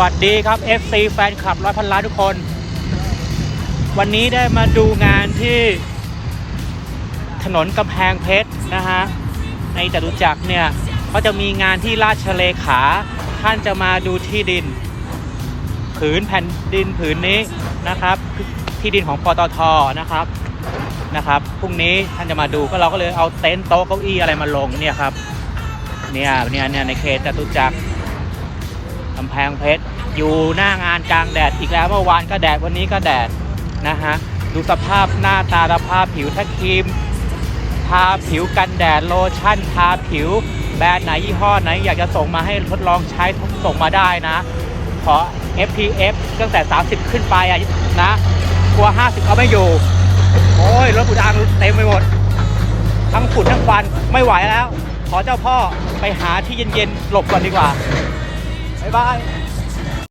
วัสดีครับ FC แฟนคลับร้อยพันล้านทุกคน วันนี้ได้มาดูงานที่ถนนกำแพงเพชรนะฮะ ในจตุจักรเนี่ยก็จะมีงานที่ราชเลขา ท่านจะมาดูที่ดิน ผืนแผ่นดินผืนนี้นะครับ ที่ดินของปตทนะครับนะครับพรุ่งนี้ท่านจะมาดูก็เราก็เลยเอาเต็นท์โต๊ะเก้าอี้อะไรมาลงเนี่ยครับเนี่ยเนี่ยเนี่ยในเขตจตุจักร กำแพงเพชร อยู่หน้างานกลางแดดอีกแล้วเมื่อวานก็แดดวันนี้ก็แดดนะฮะ ดูสภาพหน้าตาสภาพผิวถ้าครีม ทาผิวกันแดดโลชั่น ทาผิวแบรนด์ไหนยี่ห้อไหน อยากจะส่งมาให้ทดลองใช้ส่งมาได้นะ ขอ FPF ตั้งแต่ 30 ขึ้นไปอะนะ กลัว 50 เอาไม่อยู่ โอ้ย รถบุดางเต็มไปหมด ทั้งฝุ่นทั้งควันไม่ไหวแล้ว ขอเจ้าพ่อไปหาที่เย็นๆ หลบก่อนดีกว่า บ๊ายบาย